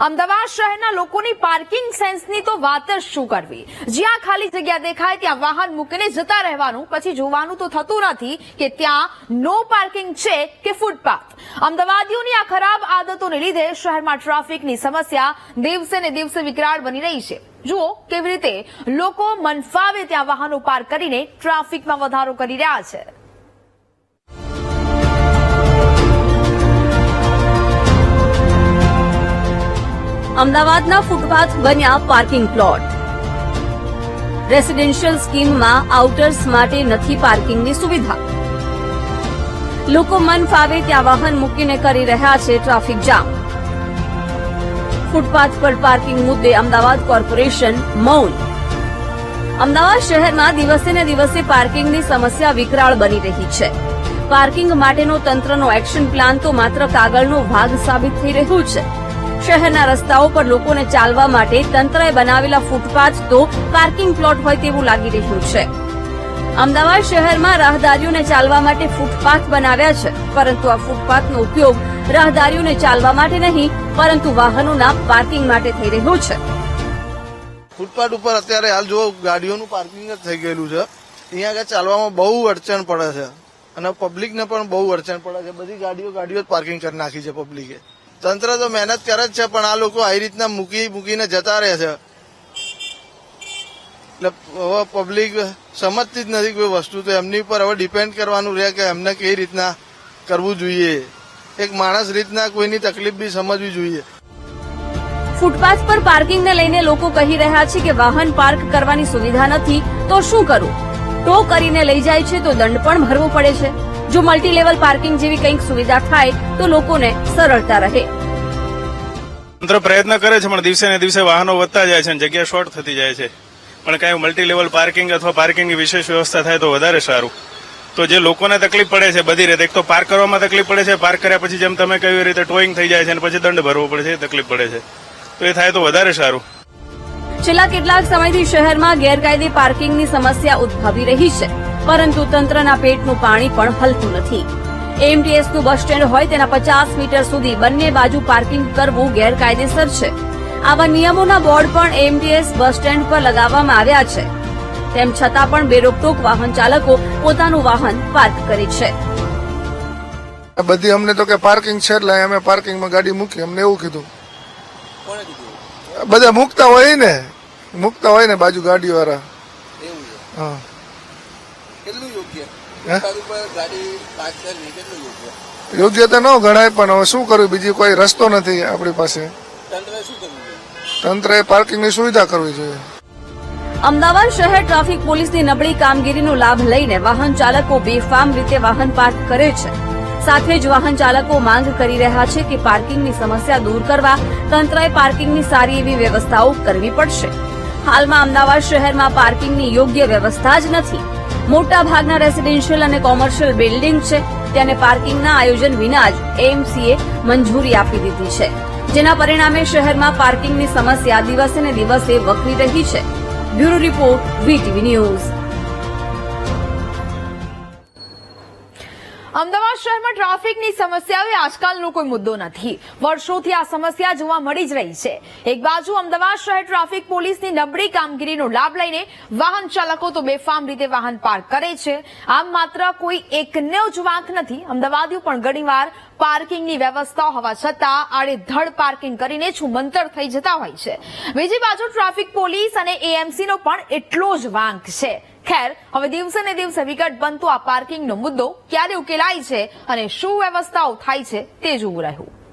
અમદાવાદ શહેરના લોકોની પાર્કિંગ સેન્સની તો વાત જ શું કરવી? જ્યાં ખાલી જગ્યા દેખાય, ત્યાં વાહન મૂકીને જતા રહેવાનું, પછી જોવાનું તો થતું નથી કે ત્યાં નો પાર્કિંગ છે કે ફૂટપાથ અમદાવાદીઓની આ ખરાબ આદતોને લીધે શહેરમાં ટ્રાફિકની સમસ્યા દિવસે ને દિવસે વિકરાળ બની રહી છે. જુઓ કેવી રીતે લોકો મનફાવે ત્યાં વાહનો પાર્ક કરીને ટ્રાફિકમાં વધારો કરી રહ્યા છે. અમદાવાદના ફૂટપાથ બન્યા પાર્કિંગ પ્લોટ. રેસિડેન્શિયલ સ્કીમમાં આઉટર્સ માટે નથી પાર્કિંગની સુવિધા. લોકો મન ફાવે ત્યાં વાહન મૂકીને કરી રહ્યા છે ટ્રાફિક જામ ફૂટપાથ પર પાર્કિંગ મુદ્દે અમદાવાદ કોર્પોરેશન મૌન. અમદાવાદ શહેરમાં દિવસે ને દિવસે પાર્કિંગની સમસ્યા વિકરાળ બની રહી છે. પાર્કિંગ માટેનો તંત્રનો એક્શન પ્લાન તો માત્ર કાગળનો ભાગ સાબિત થઈ રહ્યું છે. શહેરના રસ્તાઓ પર લોકોને ચાલવા માટે તંત્રએ બનાવેલા ફૂટપાથ તો પાર્કિંગ પ્લોટ હોય તેવું લાગી રહ્યું છે. અમદાવાદ શહેરમાં રાહદારીઓને ચાલવા માટે ફૂટપાથ બનાવ્યા છે, પરંતુ આ ફૂટપાથનો ઉપયોગ રાહદારીઓને ચાલવા માટે નહીં, પરંતુ વાહનોના પાર્કિંગ માટે થઈ રહ્યો છે. ફૂટપાથ ઉપર અત્યારે હાલ જો ગાડીઓનું પાર્કિંગ જ થઈ ગયેલું છે. અહીંયા આગળ ચાલવામાં બહુ અડચણ પડે છે અને પબ્લિકને પણ બહુ અડચણ પડે છે. બધી ગાડીઓ ગાડીઓ જ પાર્કિંગ કરી નાખી છે પબ્લિકે તંત્ર તો મહેનત કરે જ છે, પણ આ લોકો આવી રીતના મૂકી મૂકીને જતા રહે છે. એટલે પબ્લિક સમજતી જ નથી કોઈ વસ્તુ, તો એમની ઉપર હવે ડિપેન્ડ કરવાનું રહે કે એમને કઈ રીતના કરવું જોઈએ. એક માણસ રીતના કોઈની તકલીફ બી સમજવી જોઈએ. ફૂટપાથ પર પાર્કિંગને લઈને લોકો કહી રહ્યા છે કે વાહન પાર્ક કરવાની સુવિધા નથી, તો શું કરવું ટો કરીને લઈ જાય છે તો દંડ પણ ભરવો પડે છે. જો મલ્ટી લેવલ પાર્કિંગ જેવી કંઈક સુવિધા થાય તો લોકોને સરળતા રહે. તંત્ર પ્રયત્ન કરે છે પણ દિવસે ને દિવસે વાહનો વધતા જાય છે અને જગ્યા શોર્ટ થતી જાય છે. પણ કઈ મલ્ટી લેવલ પાર્કિંગ અથવા પાર્કિંગની વિશેષ વ્યવસ્થા થાય તો વધારે સારું. તો જે લોકોને તકલીફ પડે છે બધી રીતે. એક તો પાર્ક કરવામાં તકલીફ પડે છે પાર્ક કર્યા પછી જેમ તમે કહ્યું એ રીતે ટોઈંગ થઈ જાય છે અને પછી દંડ ભરવો પડે છે એ તકલીફ પડે છે. તો એ થાય તો વધારે સારું. છેલ્લા કેટલાક સમયથી શહેરમાં ગેરકાયદે પાર્કિંગની સમસ્યા ઉદ્ભવી રહી છે. પરંતુ તંત્રના પેટનું પાણી પણ હલતું નથી. એમટીએસનું બસ સ્ટેન્ડ હોય તેના પચાસ મીટર સુધી બંને બાજુ પાર્કિંગ કરવું ગેરકાયદેસર છે. આવા નિયમોના બોર્ડ પણ એમટીએસ બસ સ્ટેન્ડ પર લગાવવામાં આવ્યા છે. તેમ છતાં પણ બેરોકટોક વાહન ચાલકો પોતાનું વાહન પાર્ક કરે છે. આ બધી અમને તો કે પાર્કિંગ છે એટલે અમે પાર્કિંગમાં ગાડી મૂકી અમને એવું કીધું. બધા મૂકતા હોય ને મૂકતા હોય ને બાજુ ગાડીવાળા. હા. કેટલું યોગ્ય? ગાડી પાર્ક કરવી કેટલું યોગ્ય? યોગ્ય તો ન ગણાય પણ હવે શું કરવું? બીજી કોઈ રસ્તો નથી આપણી પાસે. તંત્રએ શું કરવું જોઈએ? તંત્રએ પાર્કિંગની સુવિધા કરવી જોઈએ. અમદાવાદ શહેર ટ્રાફિક પોલીસની નબળી કામગીરીનો લાભ લઈને વાહન ચાલકો બેફામ રીતે વાહન પાર્ક કરે છે. સાથે જ વાહન ચાલકો માંગ કરી રહ્યા છે કે પાર્કિંગની સમસ્યા દૂર કરવા તંત્રએ પાર્કિંગની સારી એવી વ્યવસ્થાઓ કરવી પડશે. હાલમાં અમદાવાદ શહેરમાં પાર્કિંગની યોગ્ય વ્યવસ્થા જ નથી. મોટા ભાગના રેસિડેન્શિયલ અને કોમર્શિયલ બિલ્ડિંગ છે. તેને પાર્કિંગના આયોજન વિના જ એએમસીએ મંજૂરી આપી દીધી છે. જેના પરિણામે શહેરમાં પાર્કિંગની સમસ્યા દિવસે ને દિવસે વકરી રહી છે. Bureau report VTV news Ahmedabad શહેરમાં ટ્રાફિકની સમસ્યા આજકાલનો કોઈ મુદ્દો નથી. વર્ષોથી આ સમસ્યા જોવા મળી જ રહી છે. એક બાજુ અમદાવાદ શહેર ટ્રાફિક પોલીસની નબળી કામગીરીનો લાભ લઈને વાહન ચાલકો તો બેફામ રીતે વાહન પાર્ક કરે છે. આમ માત્ર કોઈ એકનો જ વાંક નથી. અમદાવાદીઓ પણ ઘણીવાર પાર્કિંગની વ્યવસ્થા હોવા છતાં આડેધડ પાર્કિંગ કરીને છુમંતર થઈ જતા હોય છે. બીજી બાજુ ટ્રાફિક પોલીસ અને એએમસીનો પણ એટલો જ વાંક છે. ખેર, હવે દિવસે ને દિવસે વિકટ બનતો આ પાર્કિંગનો મુદ્દો ક્યારે ઉકેલાય છે અને શું વ્યવસ્થાઓ થાય છે તે જોવું રહ્યું.